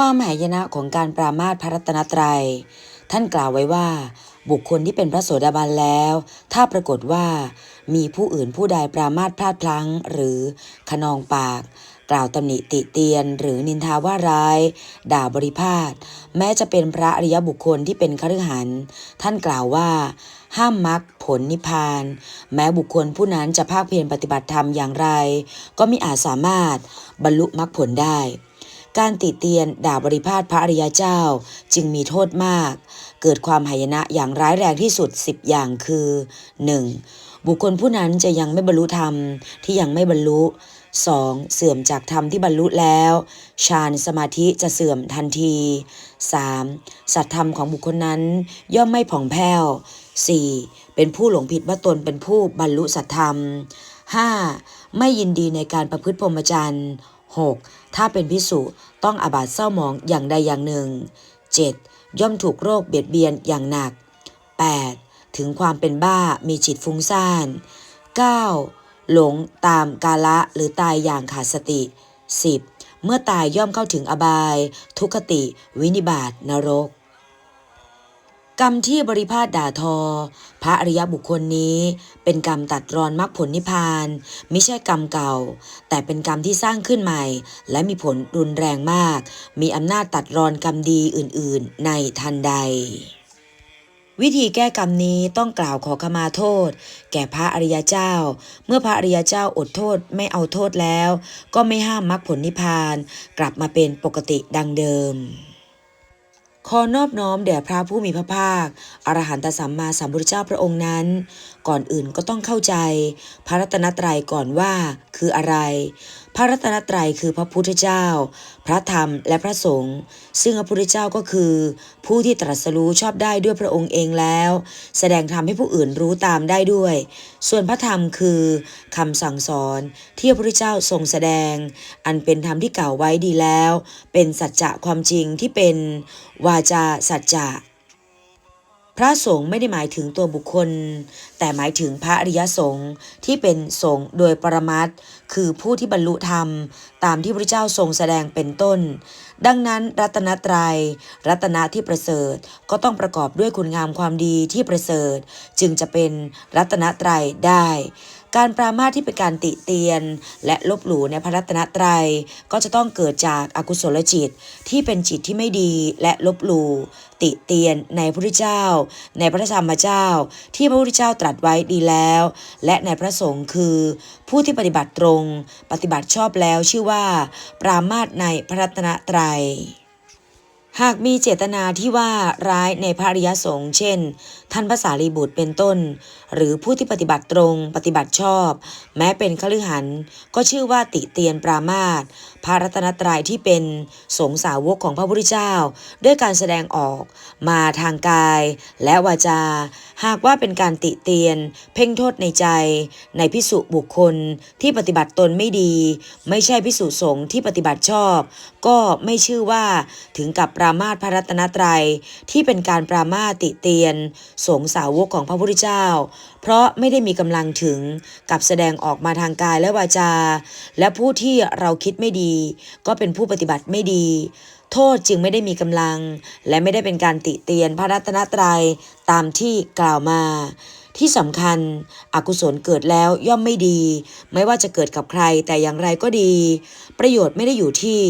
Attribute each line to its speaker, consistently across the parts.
Speaker 1: ความหายนะของการปรามาสพระรัตนตรัย ท่านกล่าวไว้ว่า บุคคลที่เป็นพระโสดาบันแล้ว ถ้าปรากฏว่ามีผู้อื่นผู้ใดปรามาสพลาดพลั้ง หรือขนองปาก กล่าวตำหนิติเตียน หรือนินทาว่าร้าย ด่าบริพาทแม้จะเป็นพระอริยบุคคลที่เป็นคฤหันท่านกล่าวว่า ห้ามมรรคผลนิพพาน แม้บุคคลผู้นั้นจะภาคเพียรปฏิบัติธรรมอย่างไร ก็มิอาจสามารถบรรลุมรรคผลได้ การติเตียนด่าบริพาทพระอริยเจ้าจึงมีโทษมาก เกิดความหายนะอย่างร้ายแรงที่สุด 10 อย่างคือ 1. บุคคลผู้นั้นจะยังไม่บรรลุธรรมที่ยังไม่บรรลุ 2. เสื่อมจากธรรมที่บรรลุแล้วฌานสมาธิจะเสื่อมทันที 3. สัตธรรมของบุคคลนั้นย่อมไม่ผ่องแผ้ว 4. เป็นผู้หลงผิดว่าตนเป็นผู้บรรลุสัตธรรม 5. ไม่ยินดีในการประพฤติพรหมจรรย์ 6. ถ้าเป็นพิสุต้องอาบัติเศร้าหมองอย่างใดอย่างหนึ่ง 7. ย่อมถูกโรคเบียดเบียนอย่างหนัก 8. ถึงความเป็นบ้ามีจิตฟุ้งซ่าน 9. หลงตามกาละหรือตายอย่างขาดสติ 10. เมื่อตายย่อมเข้าถึงอบาย ทุกขติ วินิบาตนรก กรรมที่บริพาทด่าทอ พระอริยบุคคลนี้ เป็นกรรมตัดรอนมรรคผลนิพพานไม่ใช่กรรมเก่า แต่เป็นกรรมที่สร้างขึ้นใหม่ และมีผลรุนแรงมาก มีอำนาจตัดรอนกรรมดีอื่นๆ ในทันใด วิธีแก้กรรมนี้ต้องกล่าวขอขมาโทษ แก่พระอริยเจ้า เมื่อพระอริยเจ้าอดโทษไม่เอาโทษแล้ว ก็ไม่ห้ามมรรคผลนิพพาน กลับมาเป็นปกติดังเดิม ขอนอบน้อมแด่พระผู้มีพระภาค อรหันตสัมมาสัมพุทธเจ้าพระองค์นั้น ก่อนอื่นก็ต้องเข้าใจ พระรัตนตรัยก่อนว่าคืออะไร พระรัตนตรัยคือพระพุทธเจ้า พระธรรมและพระสงฆ์ซึ่งพระพุทธเจ้าก็คือ ผู้ที่ตรัสรู้ชอบได้ด้วยพระองค์เองแล้ว แสดงธรรมให้ผู้อื่นรู้ตามได้ด้วย ส่วนพระธรรมคือคำสั่งสอนที่พระพุทธเจ้าทรงแสดง อันเป็นธรรมที่กล่าวไว้ดีแล้ว เป็นสัจจะความจริงที่เป็นวาจาสัจจะ พระสงฆ์ไม่ได้หมายถึงตัวบุคคล แต่หมายถึงพระอริยสงฆ์ที่เป็นสงฆ์โดยปรมัตถ์คือผู้ที่บรรลุธรรม ตามที่พระเจ้าทรงแสดงเป็นต้น ดังนั้นรัตนตรยัย รัตนะที่ประเสริฐก็ต้องประกอบด้วยคุณงามความดีที่ประเสริฐ จึงจะเป็นรัตนตรัยได้ การปรามาสที่เป็นการติเตียน และลบหลู่ในพระรัตนตรัย ก็จะต้องเกิดจากอากุศลจิตที่เป็นจิตที่ไม่ดีและลบหลู่ติเตียนในพระพุทธเจ้า ในพระธรรมเจ้า ที่พระพุทธเจ้าตรัสไว้ดีแล้ว และในพระสงฆ์คือ ผู้ที่ปฏิบัติตรง ปฏิบัติชอบแล้วชื่อว่า ปรามาสในพระรัตนตรัย หากมีเจตนาที่ว่าร้ายในพระริยสงฆ์เช่น ท่านพระสารีบุตรเป็นต้น หรือผู้ที่ปฏิบัติตรงปฏิบัติชอบ แม้เป็นคฤหันก็ชื่อว่าติเตียนปรามาสพระรัตนตรัยที่เป็นสงสาวกของพระพุทธเจ้า ด้วยการแสดงออกมาทางกาย และวาจา หากว่าเป็นการติเตียน เพ่งโทษในใจ ในพิสุบุคคลที่ปฏิบัติตนไม่ดี ไม่ใช่พิสุสงฆ์ที่ปฏิบัติชอบ ก็ไม่ชื่อว่าถึงกับปรามาสพระรัตนตรัย ที่เป็นการปรามาติเตียน สงสาวกของพระพุทธเจ้า เพราะไม่ได้มีกำลังถึงกับแสดงออกมาทางกายและวาจา และผู้ที่เราคิดไม่ดี ก็เป็นผู้ปฏิบัติไม่ดี โทษจึงไม่ได้มีกำลัง และไม่ได้เป็นการติเตียนพระรัตนตรัยตามที่กล่าวมา ที่สำคัญ อกุศลเกิดแล้วย่อมไม่ดี ไม่ว่าจะเกิดกับใครแต่อย่างไรก็ดี ประโยชน์ไม่ได้อยู่ที่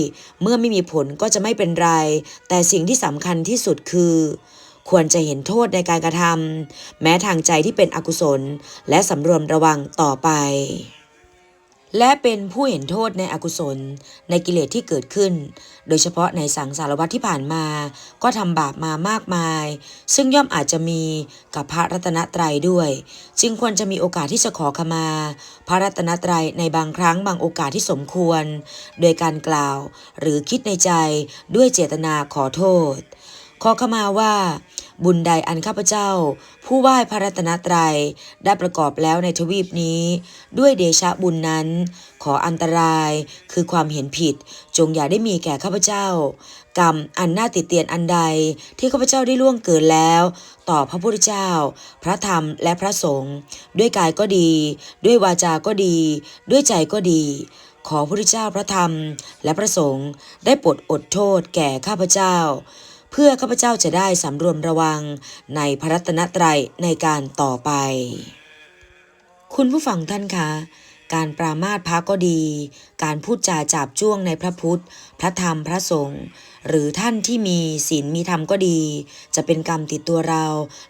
Speaker 1: เมื่อไม่มีผลก็จะไม่เป็นไร แต่สิ่งที่สำคัญที่สุดคือ ควรจะเห็นโทษในการกระทำแม้ทางใจที่เป็นอกุศล และสำรวมระวังต่อไป และเป็นผู้เห็นโทษในอกุศล ในกิเลสที่เกิดขึ้น โดยเฉพาะในสังสารวัฏที่ผ่านมา ก็ทำบาปมามากมาย ซึ่งย่อมอาจจะมีกับพระรัตนตรัยด้วย จึงควรจะมีโอกาสที่จะขอขมา พระรัตนตรัยในบางครั้งบางโอกาสที่สมควร โดยการกล่าว หรือคิดในใจด้วยเจตนาขอโทษ ขอขมาว่า บุญใดอันข้าพเจ้า ผู้ไหว้พระรัตนตรัยได้ประกอบแล้วในทวีปนี้ ด้วยเดชะบุญนั้น ขออันตรายคือความเห็นผิด จงอย่าได้มีแก่ข้าพเจ้า กรรมอันน่าติเตียนอันใดที่ข้าพเจ้าได้ล่วงเกินแล้ว ต่อพระพุทธเจ้า พระธรรมและพระสงฆ์ด้วยกายก็ดี ด้วยวาจาก็ดี ด้วยใจก็ดีขอพระพุทธเจ้าพระธรรม และพระสงฆ์ได้ปรดอดโทษแก่ข้าพเจ้า เพื่อข้าพเจ้าจะได้สำรวมระวังในพระรัตนตรัยในการต่อไป คุณผู้ฟังท่านคะ การปรามาสพระก็ดี การพูดจาจาบจ้วงในพระพุทธ พระธรรมพระสงฆ์หรือท่านที่มีศีลมีธรรมก็ดี จะเป็นกรรมติดตัวเรา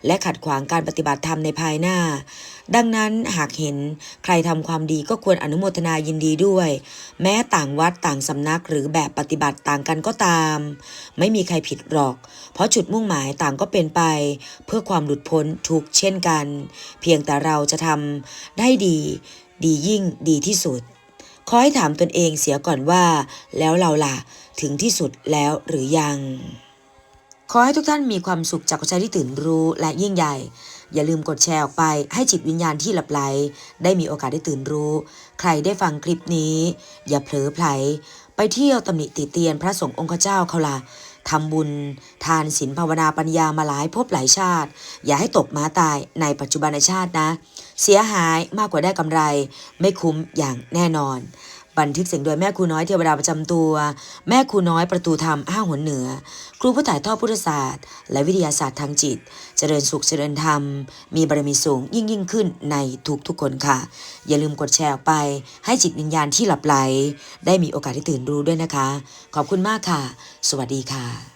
Speaker 1: และขัดขวางการปฏิบัติธรรมในภายหน้า ดังนั้นหากเห็นใครทำความดีก็ควรอนุโมทนายินดีด้วย แม้ต่างวัดต่างสำนักหรือแบบปฏิบัติต่างกันก็ตาม ไม่มีใครผิดหรอก เพราะจุดมุ่งหมายต่างก็เป็นไป เพื่อความหลุดพ้นทุกเช่นกัน เพียงแต่เราจะทำได้ดี ดียิ่งดีที่สุด ขอให้ถามตนเองเสียก่อนว่า แล้วเราล่ะ ถึงที่สุดแล้วหรือยัง ขอให้ทุกท่านมีความสุขจากใจที่ตื่นรู้และยิ่งใหญ่ อย่าลืมกดแชร์ออกไปให้จิตวิญญาณที่หลับไหล ได้มีโอกาสได้ตื่นรู้ ใครได้ฟังคลิปนี้ อย่าเผลอไผลไปเที่ยวตำหนิติเตียนพระสงฆ์องค์เจ้าเขาล่ะ ทำบุญ ทานศีลภาวนาปัญญามาหลายภพหลายชาติ อย่าให้ตกม้าตายในปัจจุบันชาตินะ เสียหายมากกว่าได้กำไร ไม่คุ้มอย่างแน่นอน บันทึกเสียงโดยแม่ครูน้อยเทวดาประจำตัว แม่ครูน้อยประตูธรรมห้าหัวเหนือ ครูผู้ถ่ายทอดพุทธศาสตร์ และวิทยาศาสตร์ทางจิต เจริญสุขเจริญธรรม มีบารมีสูงยิ่งยิ่งขึ้นในทุกทุกคนค่ะ อย่าลืมกดแชร์ออกไป ให้จิตวิญญาณที่หลับไหล ได้มีโอกาสที่ตื่นรู้ด้วยนะคะ ขอบคุณมากค่ะ สวัสดีค่ะ